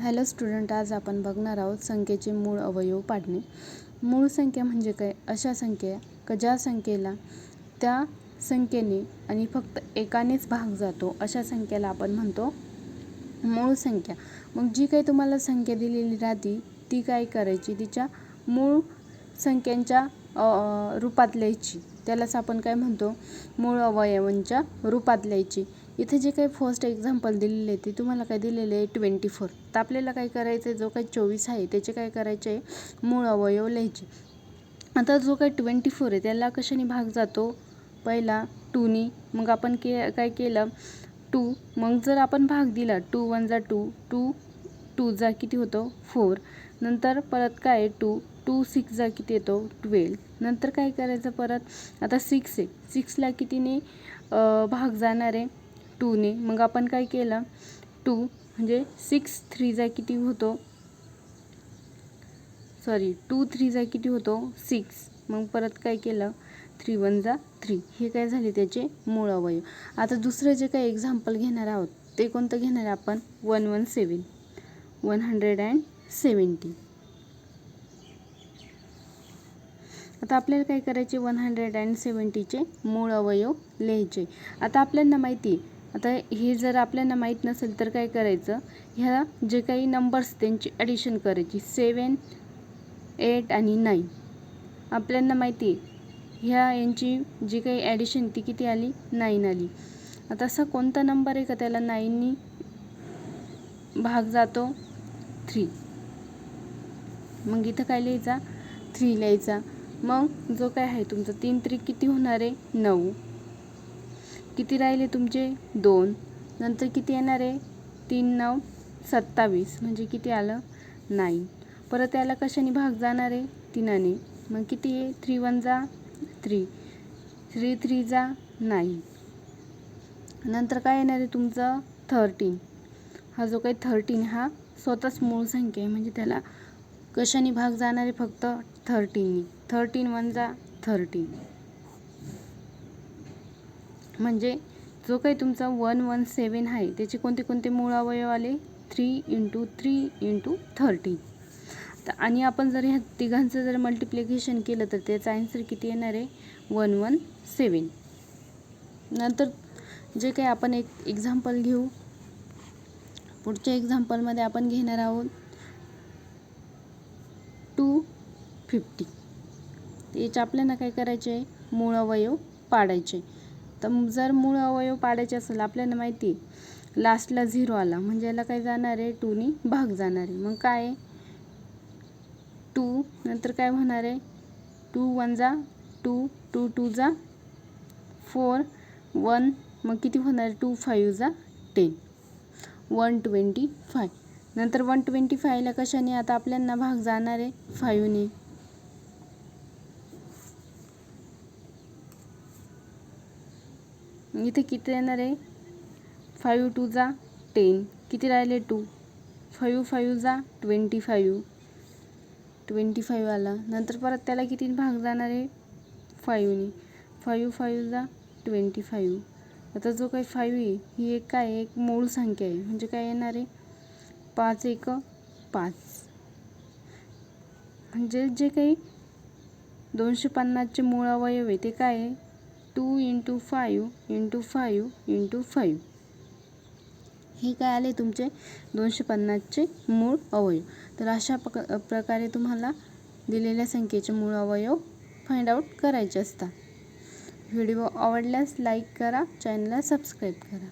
Hello student आज आपण बघणार आहोत संख्येचे मूळ अवयव पाडणे. मूळ संख्या म्हणजे काय? अशा संख्या का ज्या संख्येला त्या संख्येने आणि फक्त एकानेच भाग जातो अशा संख्येला आपण म्हणतो मूळ संख्या. मग जी काही तुम्हाला संख्या दिलेली राहते ती काय करायची? तिच्या मूळ संख्यांच्या रूपात लिहायची. त्यालाच आपण काय म्हणतो? मूळ अवयवांच्या रूपात लिहायची. इथे जे काही फर्स्ट एक्झाम्पल दिलेले आहे ते तुम्हाला काय दिलेले आहे ट्वेंटी फोर तर आपल्याला काय करायचं आहे जो काही चोवीस आहे त्याचे काय करायचे आहे? मूळ अवयव लिहायचे. आता जो काही ट्वेंटी फोर आहे त्याला कशाने भाग जातो? पहिला टूनी मग आपण के काय केलं? टू मग जर आपण भाग दिला टू वन जा टू टू टू जा किती होतो? फोर नंतर परत काय टू टू सिक्स जा किती येतो? ट्वेल्व नंतर काय करायचं परत? आता सिक्स आहे. सिक्सला कितीने भाग जाणार आहे? टूने. मग आपण काय केलं? टू म्हणजे सिक्स थ्री जा किती होतो? सॉरी टू थ्री जा किती होतो? सिक्स. मग परत काय केलं? थ्री वन जा थ्री. हे काय झाले त्याचे? मूळ अवयव. आता दुसरं जे काही एक्झाम्पल घेणार आहोत ते कोणतं घेणार आहे आपण? One one seven one hundred and seventy आता आपल्याला काय करायचे? वन हंड्रेड अँड सेवन्टीचे मूळ अवयव लिहायचे. आता आपल्याला माहिती आहे आता हे जर आपल्याला माहीत नसेल तर काय करायचं? ह्या जे काही नंबर्स त्यांची ॲडिशन करायची सेवन एट आणि नाईन आपल्याला माहिती आहे ह्या यांची जी काही ॲडिशन ती किती आली? नाईन आली. आता असा कोणता नंबर आहे का त्याला नाईननी भाग जातो? थ्री मग इथं काय लिहायचा? थ्री लिहायचा. मग जो काय आहे तुमचा तीन त्रिक किती होणार आहे? नऊ. किती राहिले तुमचे? दोन. नंतर किती येणार आहे? तीन नऊ सत्तावीस. म्हणजे किती आलं? नाईन. परत याला कशाने भाग जाणार आहे? तीनाने. मग किती आहे? थ्री वन जा थ्री. थ्री थ्री जा नाईन. नंतर काय येणार आहे तुमचं? थर्टीन. हा जो काही थर्टीन हा स्वतःच मूळ संख्या आहे. म्हणजे त्याला कशाने भाग जाणार आहे? फक्त थर्टीननी. थर्टीन वन जा थर्टीन. म्हणजे जो काही तुमचा वन वन सेवन आहे त्याचे कोणते कोणते मूळ अवयव आले? Three into three into thirty. तर आणि आपण जर ह्या तिघांचं जर मल्टिप्लिकेशन केलं तर त्याचा आन्सर किती येणार आहे? One one seven. नंतर जे काही आपण एक एक्झाम्पल घेऊ. पुढच्या एक्झाम्पलमध्ये आपण घेणार आहोत टू फिफ्टी याचे आपल्याला काय करायचे? आहे मूळ अवयव पाडायचे. तर जर मूळ अवयव पाडायचे असेल आपल्याला माहिती आहे लास्टला झिरो आला. म्हणजे याला काय जाणार आहे? टूनी भाग जाणार आहे. मग काय टू नंतर काय होणार आहे? टू वन जा टू टू टू जा फोर वन मग किती होणार? टू फाईव्ह जा टेन वन ट्वेंटी फाय नंतर वन ट्वेंटी फायला कशाने? आता आपल्यांना भाग जाणार आहे फाईव्हने इथे किती येणार आहे? फायू टू जा टेन किती राहिले टू फायू फायू जा ट्वेंटी फाईव्ह ट्वेंटी फाईव्ह आला. नंतर परत त्याला किती भाग जाणार आहे? फायूनी फायू फायू जा ट्वेंटी फाईव्ह आता जो काही फाईव्ह आहे ही एक काय आहे? एक मूळ संख्या आहे. म्हणजे काय येणार आहे? पाच एक पाच. म्हणजे जे काही दोनशे पन्नासचे मूळ अवयव आहे ते काय आहे? Two into five into five into five. हे काय आले तुमचे? दोनशे पन्नासचे मूळ अवयव. तर अशा पक प्रकारे तुम्हाला दिलेल्या संख्येचे मूळ अवयव फाइंड आउट करायचे असतात. व्हिडिओ आवडल्यास लाईक करा चॅनलला सबस्क्राईब करा.